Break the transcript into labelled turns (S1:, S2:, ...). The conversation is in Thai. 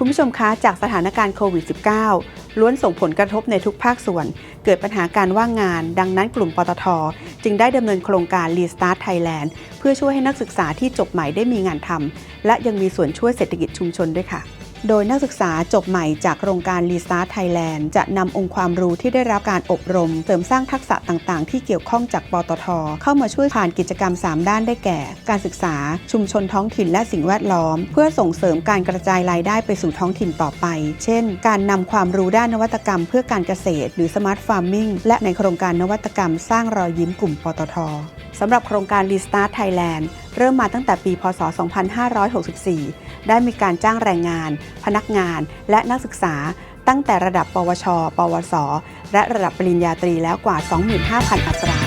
S1: คุณผู้ชมคะจากสถานการณ์โควิด -19 ล้วนส่งผลกระทบในทุกภาคส่วน เกิดปัญหาการว่างงาน ดังนั้นกลุ่มปตท จึงได้ดำเนินโครงการ Restart Thailand เพื่อช่วยให้นักศึกษาที่จบใหม่ได้มีงานทำและยังมีส่วนช่วยเศรษฐกิจชุมชนด้วยค่ะ โดยนักศึกษาจบใหม่จากโครงการ Restart Thailand จะนำองค์ความรู้ที่ได้รับการอบรม เสริมสร้างทักษะต่างๆ ที่เกี่ยวข้องจากปตท เข้ามาช่วยผ่านกิจกรรม 3 ด้านได้แก่ การศึกษา ชุมชนท้องถิ่นและสิ่งแวดล้อม เพื่อส่งเสริมการกระจายรายได้ไปสู่ท้องถิ่นต่อไป เช่น การนำความรู้ด้านนวัตกรรม เพื่อการเกษตร หรือ Smart Farming และในโครงการนวัตกรรม สร้างรอยยิ้มกลุ่มปตทสำหรับโครงการ Restart Thailand เริ่มมาตั้งแต่ปี พศ 2564 ได้มีการจ้างแรงงาน พนักงาน และนักศึกษา ตั้งแต่ระดับ ปวช ปวส และระดับปริญญาตรีแล้วกว่า 25,000 อัตรา